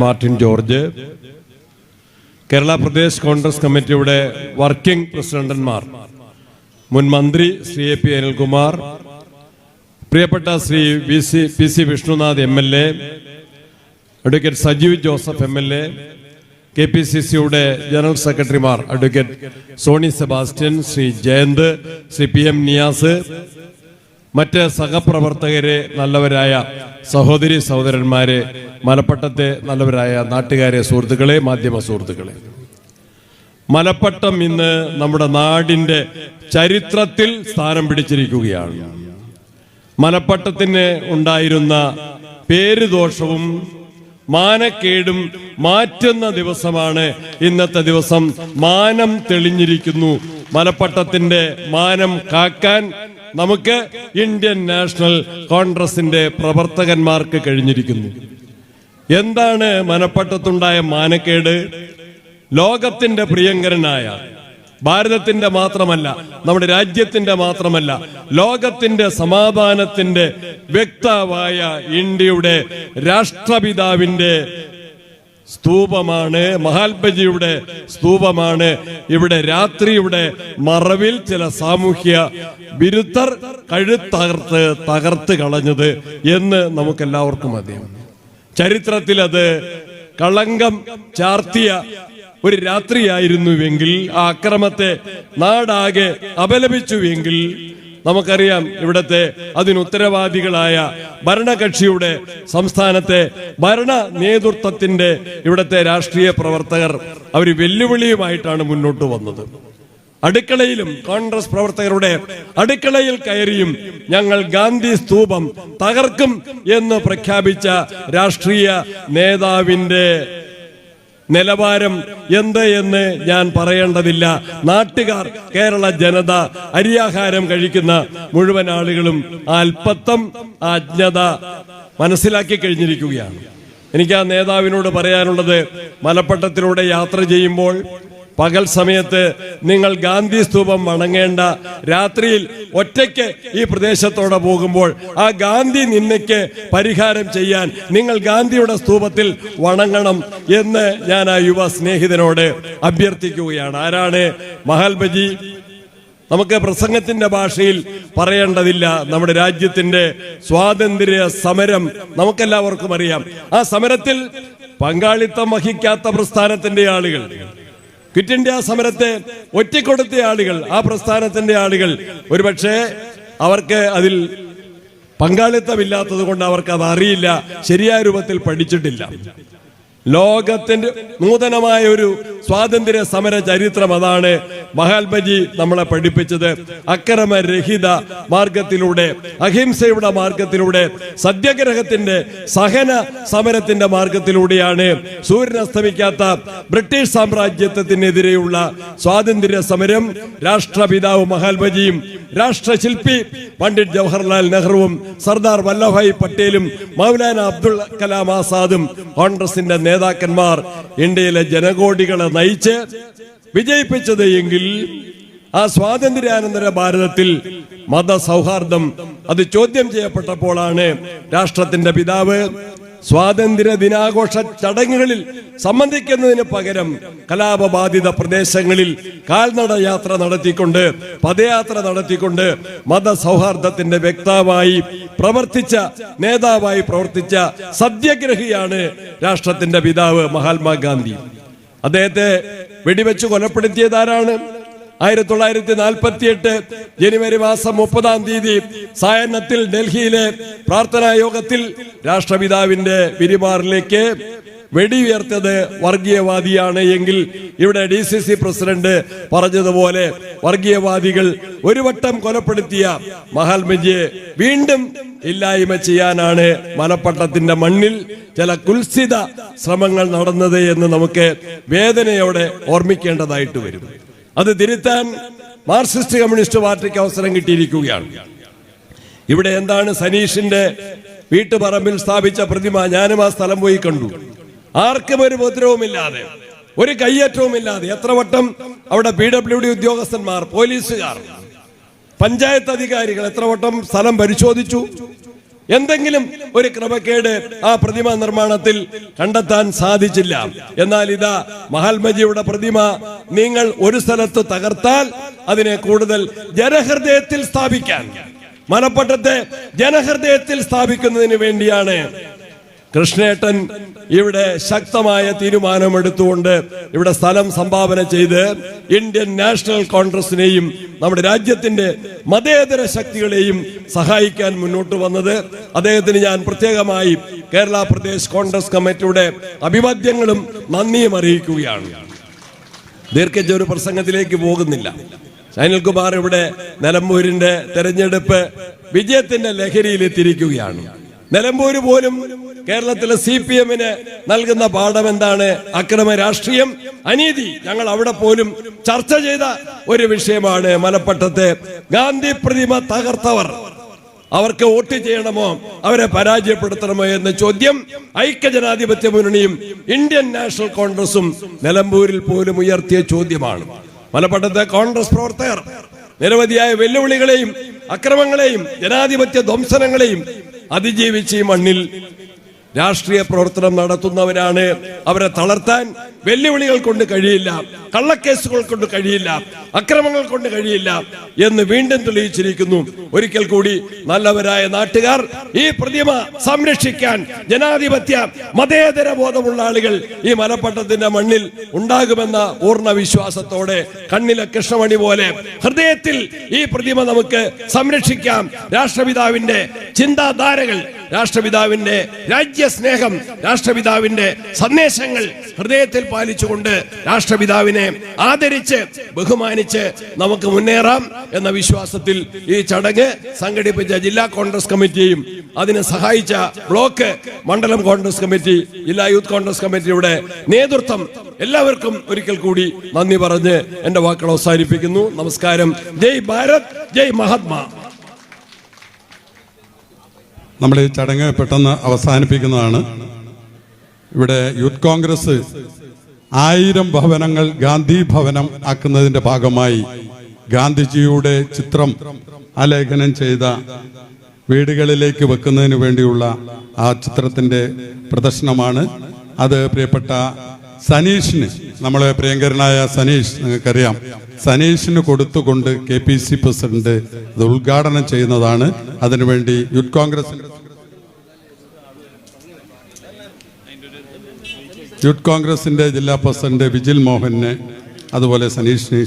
Martin George. Kerala Pradesh Congress കമ്മിറ്റിയുടെ working പ്രസിഡന്റന്മാർ. മുൻ മന്ത്രി ശ്രീ എ പി അനിൽകുമാർ. പ്രിയപ്പെട്ട Shri V C P C Vishnunath M L A. Advocate Sajeev Joseph M L A. K P C സിയുടെ general സെക്രട്ടറിമാർ advocate Soni Sebastian Shri Jayanth Shri P M Niyas മറ്റ് സഹപ്രവർത്തകരെ നല്ലവരായ സഹോദരി സഹോദരന്മാരെ മലപ്പട്ടത്തെ നല്ലവരായ നാട്ടുകാരെ സുഹൃത്തുക്കളെ മാധ്യമ സുഹൃത്തുക്കളെ. മലപ്പട്ടം ഇന്ന് നമ്മുടെ നാടിന്റെ ചരിത്രത്തിൽ സ്ഥാനം പിടിച്ചിരിക്കുകയാണ്. മലപ്പട്ടത്തിന് ഉണ്ടായിരുന്ന പേരുദോഷവും മാനക്കേടും മാറ്റുന്ന ദിവസമാണ് ഇന്നത്തെ ദിവസം. മാനം തെളിഞ്ഞിരിക്കുന്നു. മലപ്പട്ടത്തിന്റെ മാനം കാക്കാൻ നമുക്ക് ഇന്ത്യൻ നാഷണൽ കോൺഗ്രസിന്റെ പ്രവർത്തകന്മാർക്ക് കഴിഞ്ഞിരിക്കുന്നു. എന്താണ് മനപ്പട്ടത്തുണ്ടായ മാനക്കേട്? ലോകത്തിന്റെ പ്രിയങ്കരനായ ഭാരതത്തിന്റെ മാത്രമല്ല നമ്മുടെ രാജ്യത്തിന്റെ മാത്രമല്ല ലോകത്തിന്റെ സമാധാനത്തിന്റെ വ്യക്താവായ ഇന്ത്യയുടെ രാഷ്ട്രപിതാവിന്റെ സ്തൂപമാണ്. മഹാത്മജിയുടെ സ്തൂപമാണ്. ഇവിടെ രാത്രിയുടെ മറവിൽ ചില സാമൂഹ്യ വിരുദ്ധർ കഴുത്തകർത്ത് തകർത്ത് കളഞ്ഞത് എന്ന് നമുക്കെല്ലാവർക്കും അറിയാം. ചരിത്രത്തിൽ അത് കളങ്കം ചാർത്തിയ ഒരു രാത്രിയായിരുന്നുവെങ്കിൽ ആ അക്രമത്തെ നാടാകെ അപലപിച്ചുവെങ്കിൽ നമുക്കറിയാം ഇവിടത്തെ അതിനുത്തരവാദികളായ ഭരണകക്ഷിയുടെ സംസ്ഥാനത്തെ ഭരണ നേതൃത്വത്തിന്റെ ഇവിടത്തെ രാഷ്ട്രീയ പ്രവർത്തകർ അവർ വെല്ലുവിളിയുമായിട്ടാണ് മുന്നോട്ട് വന്നത്. അടുക്കളയിലും കോൺഗ്രസ് പ്രവർത്തകരുടെ അടുക്കളയിൽ കയറിയും ഞങ്ങൾ ഗാന്ധി സ്തൂപം തകർക്കും എന്ന് പ്രഖ്യാപിച്ച രാഷ്ട്രീയ നേതാവിന്റെ നിലവാരം എന്ത് എന്ന് ഞാൻ പറയേണ്ടതില്ല. നാട്ടുകാർ കേരള ജനത അരിയാഹാരം കഴിക്കുന്ന മുഴുവൻ ആളുകളും ആ അല്പത്തം അജ്ഞത മനസ്സിലാക്കി കഴിഞ്ഞിരിക്കുകയാണ്. എനിക്ക് ആ നേതാവിനോട് പറയാനുള്ളത് മലപ്പട്ടത്തിലൂടെ യാത്ര ചെയ്യുമ്പോൾ പകൽ സമയത്ത് നിങ്ങൾ ഗാന്ധി സ്തൂപം വണങ്ങേണ്ട. രാത്രിയിൽ ഒറ്റയ്ക്ക് ഈ പ്രദേശത്തോടെ പോകുമ്പോൾ ആ ഗാന്ധി നിന്നയ്ക്ക് പരിഹാരം ചെയ്യാൻ നിങ്ങൾ ഗാന്ധിയുടെ സ്തൂപത്തിൽ വണങ്ങണം എന്ന് ഞാൻ ആ യുവ സ്നേഹിതനോട് അഭ്യർത്ഥിക്കുകയാണ്. ആരാണ്? മഹാത്മജി നമുക്ക് പ്രസംഗത്തിന്റെ ഭാഷയിൽ പറയേണ്ടതില്ല. നമ്മുടെ രാജ്യത്തിന്റെ സ്വാതന്ത്ര്യ സമരം നമുക്കെല്ലാവർക്കും അറിയാം. ആ സമരത്തിൽ പങ്കാളിത്തം വഹിക്കാത്ത പ്രസ്ഥാനത്തിന്റെ ആളുകൾ ക്വിറ്റ് ഇന്ത്യ സമരത്തെ ഒറ്റക്കൊടുത്ത ആളുകൾ ആ പ്രസ്ഥാനത്തിന്റെ ആളുകൾ. ഒരുപക്ഷെ അവർക്ക് അതിൽ പങ്കാളിത്തമില്ലാത്തത് കൊണ്ട് അവർക്ക് അത് അറിയില്ല ശരിയായ രൂപത്തിൽ പഠിച്ചിട്ടില്ല. ലോകത്തിന്റെ നൂതനമായ ഒരു സ്വാതന്ത്ര്യ സമര ചരിത്രം അതാണ് മഹാത്മജി നമ്മളെ പഠിപ്പിച്ചത്. അക്രമരഹിത മാർഗത്തിലൂടെ അഹിംസയുടെ മാർഗത്തിലൂടെ സത്യഗ്രഹത്തിന്റെ സഹന സമരത്തിന്റെ മാർഗത്തിലൂടെയാണ് സൂര്യൻ അസ്തമിക്കാത്ത ബ്രിട്ടീഷ് സാമ്രാജ്യത്വത്തിനെതിരെയുള്ള സ്വാതന്ത്ര്യ സമരം രാഷ്ട്രപിതാവ് മഹാത്മജിയും രാഷ്ട്രശില്പി പണ്ഡിറ്റ് ജവഹർലാൽ നെഹ്റുവും സർദാർ വല്ലഭായ് പട്ടേലും മൗലാന അബ്ദുൾ കലാം ആസാദും കോൺഗ്രസിന്റെ നേതാക്കന്മാർ ഇന്ത്യയിലെ ജനകോടികളെ നയിച്ച് വിജയിപ്പിച്ചത് എങ്കിൽ ആ സ്വാതന്ത്ര്യാനന്തര ഭാരതത്തിൽ മതസൗഹാർദ്ദം അത് ചോദ്യം ചെയ്യപ്പെട്ടപ്പോഴാണ് രാഷ്ട്രത്തിന്റെ പിതാവ് സ്വാതന്ത്ര്യ ദിനാഘോഷ ചടങ്ങുകളിൽ സംബന്ധിക്കുന്നതിന് പകരം കലാപബാധിത പ്രദേശങ്ങളിൽ കാൽനട യാത്ര നടത്തിക്കൊണ്ട് പദയാത്ര നടത്തിക്കൊണ്ട് മതസൗഹാർദ്ദത്തിന്റെ വ്യക്തമായി പ്രവർത്തിച്ച നേതാവായി പ്രവർത്തിച്ച സത്യഗ്രഹിയാണ് രാഷ്ട്രത്തിന്റെ പിതാവ് മഹാത്മാഗാന്ധി. അദ്ദേഹത്തെ വെടിവെച്ച് കൊലപ്പെടുത്തിയതാരാണ് ആയിരത്തി തൊള്ളായിരത്തി നാൽപ്പത്തി എട്ട് ജനുവരി മാസം മുപ്പതാം തീയതി സായന്നത്തിൽ ഡൽഹിയിലെ പ്രാർത്ഥനാ യോഗത്തിൽ രാഷ്ട്രപിതാവിന്റെ പിരിമാറിലേക്ക് വെടിയുയർത്തത് വർഗീയവാദിയാണ് എങ്കിൽ ഇവിടെ ഡി സി സി പ്രസിഡന്റ് പറഞ്ഞതുപോലെ വർഗീയവാദികൾ ഒരു വട്ടം കൊലപ്പെടുത്തിയ മഹാത്മജിയെ വീണ്ടും ഇല്ലായ്മ ചെയ്യാനാണ് മലപ്പട്ടത്തിന്റെ മണ്ണിൽ ചില കുൽസിത ശ്രമങ്ങൾ നടന്നത് എന്ന് നമുക്ക് വേദനയോടെ ഓർമ്മിക്കേണ്ടതായിട്ട് വരും. അത് തിരുത്താൻ മാർക്സിസ്റ്റ് കമ്മ്യൂണിസ്റ്റ് പാർട്ടിക്ക് അവസരം കിട്ടിയിരിക്കുകയാണ്. ഇവിടെ എന്താണ് സനീഷിന്റെ വീട്ടുപറമ്പിൽ സ്ഥാപിച്ച പ്രതിമ? ഞാനും ആ സ്ഥലം പോയി കണ്ടു. ആർക്കും ഒരു ഉപദ്രവമില്ലാതെ ഒരു കയ്യേറ്റവുമില്ലാതെ എത്ര വട്ടം അവിടെ പി ഡബ്ല്യു ഡി ഉദ്യോഗസ്ഥന്മാർ പോലീസുകാർ പഞ്ചായത്ത് അധികാരികൾ എത്ര വട്ടം സ്ഥലം പരിശോധിച്ചു? എന്തെങ്കിലും ഒരു ക്രമക്കേട് ആ പ്രതിമ നിർമ്മാണത്തിൽ കണ്ടെത്താൻ സാധിച്ചില്ല. എന്നാൽ ഇതാ മഹാത്മജിയുടെ പ്രതിമ നിങ്ങൾ ഒരു സ്ഥലത്ത് തകർത്താൽ അതിനെ കൂടുതൽ ജനഹൃദയത്തിൽ സ്ഥാപിക്കാൻ. മലപ്പട്ടത്തെ ജനഹൃദയത്തിൽ സ്ഥാപിക്കുന്നതിന് വേണ്ടിയാണ് കൃഷ്ണേട്ടൻ ഇവിടെ ശക്തമായ തീരുമാനമെടുത്തുകൊണ്ട് ഇവിടെ സ്ഥലം സംഭാവന ചെയ്ത് ഇന്ത്യൻ നാഷണൽ കോൺഗ്രസിനെയും നമ്മുടെ രാജ്യത്തിന്റെ മതേതര ശക്തികളെയും സഹായിക്കാൻ മുന്നോട്ട് വന്നത്. അദ്ദേഹത്തിന് ഞാൻ പ്രത്യേകമായി കേരള പ്രദേശ് കോൺഗ്രസ് കമ്മിറ്റിയുടെ അഭിവാദ്യങ്ങളും നന്ദിയും അറിയിക്കുകയാണ്. ദീർഘിച്ച ഒരു പ്രസംഗത്തിലേക്ക് പോകുന്നില്ല. അനിൽകുമാർ ഇവിടെ നിലമ്പൂരിന്റെ തെരഞ്ഞെടുപ്പ് വിജയത്തിന്റെ ലഹരിയിൽ എത്തിയിരിക്കുകയാണ്. നിലമ്പൂര് പോലും കേരളത്തിലെ സി പി എമ്മിന് നൽകുന്ന പാഠം എന്താണ്? അക്രമ രാഷ്ട്രീയം അനീതി. ഞങ്ങൾ അവിടെ പോലും ചർച്ച ചെയ്ത ഒരു വിഷയമാണ് മലപ്പട്ടത്തെ ഗാന്ധി പ്രതിമ തകർത്തവർ. അവർക്ക് വോട്ട് ചെയ്യണമോ? അവരെ പരാജയപ്പെടുത്തണമോ എന്ന ചോദ്യം ഐക്യജനാധിപത്യ മുന്നണിയും ഇന്ത്യൻ നാഷണൽ കോൺഗ്രസും നിലമ്പൂരിൽ പോലും ഉയർത്തിയ ചോദ്യമാണ്. മലപ്പട്ടത്തെ കോൺഗ്രസ് പ്രവർത്തകർ നിരവധിയായ വെല്ലുവിളികളെയും അക്രമങ്ങളെയും ജനാധിപത്യ ധ്വംസനങ്ങളെയും അതിജീവിച്ച് ഈ മണ്ണിൽ രാഷ്ട്രീയ പ്രവർത്തനം നടത്തുന്നവരാണ്. അവരെ തളർത്താൻ വെല്ലുവിളികൾ കൊണ്ട് കഴിയില്ല. കള്ളക്കേസുകൾ കൊണ്ട് കഴിയില്ല. അക്രമങ്ങൾ കൊണ്ട് കഴിയില്ല എന്ന് വീണ്ടും തെളിയിച്ചിരിക്കുന്നു. ഒരിക്കൽ കൂടി നല്ലവരായ നാട്ടുകാർ ഈ പ്രതിമ സംരക്ഷിക്കാൻ ജനാധിപത്യ മതേതര ബോധമുള്ള ആളുകൾ ഈ മലപ്പട്ടത്തിന്റെ മണ്ണിൽ ഉണ്ടാകുമെന്ന പൂർണ വിശ്വാസത്തോടെ കണ്ണിലെ കൃഷ്ണമണി പോലെ ഹൃദയത്തിൽ ഈ പ്രതിമ നമുക്ക് സംരക്ഷിക്കാം. രാഷ്ട്രപിതാവിന്റെ ചിന്താധാരകൾ രാഷ്ട്രപിതാവിന്റെ രാജ്യസ്നേഹം രാഷ്ട്രപിതാവിന്റെ സന്ദേശങ്ങൾ ഹൃദയത്തിൽ പാലിച്ചുകൊണ്ട് രാഷ്ട്രപിതാവിനെ ആദരിച്ച് ബഹുമാനിച്ച് നമുക്ക് മുന്നേറാം എന്ന വിശ്വാസത്തിൽ ഈ ചടങ്ങ് സംഘടിപ്പിച്ച ജില്ലാ കോൺഗ്രസ് കമ്മിറ്റിയും അതിനെ സഹായിച്ച ബ്ലോക്ക് മണ്ഡലം കോൺഗ്രസ് കമ്മിറ്റി ജില്ലാ യൂത്ത് കോൺഗ്രസ് കമ്മിറ്റിയുടെ നേതൃത്വം എല്ലാവർക്കും ഒരിക്കൽ കൂടി നന്ദി പറഞ്ഞ് എന്റെ വാക്കുകൾ അവസാനിപ്പിക്കുന്നു. നമസ്കാരം. ജയ് ഭാരത് ജയ് മഹാത്മാ. നമ്മൾ ഈ ചടങ്ങ് പെട്ടെന്ന് അവസാനിപ്പിക്കുന്നതാണ്. ഇവിടെ യൂത്ത് കോൺഗ്രസ് ആയിരം ഭവനങ്ങൾ ഗാന്ധി ഭവനം ആക്കുന്നതിന്റെ ഭാഗമായി ഗാന്ധിജിയുടെ ചിത്രം ആലേഖനം ചെയ്ത വീടുകളിലേക്ക് വെക്കുന്നതിന് വേണ്ടിയുള്ള ആ ചിത്രത്തിന്റെ പ്രദർശനമാണ്. അത് പ്രിയപ്പെട്ട സനീഷിന് നമ്മളെ പ്രിയങ്കരനായ സനീഷ് നിങ്ങൾക്കറിയാം. സനീഷിന് കൊടുത്തുകൊണ്ട് കെ പി സി പ്രസിഡന്റ് അത് ഉദ്ഘാടനം ചെയ്യുന്നതാണ്. അതിനുവേണ്ടി യൂത്ത് കോൺഗ്രസ് യൂത്ത് കോൺഗ്രസിന്റെ ജില്ലാ പ്രസിഡന്റ് വിജിൽ മോഹനെ അതുപോലെ സനീഷിനെ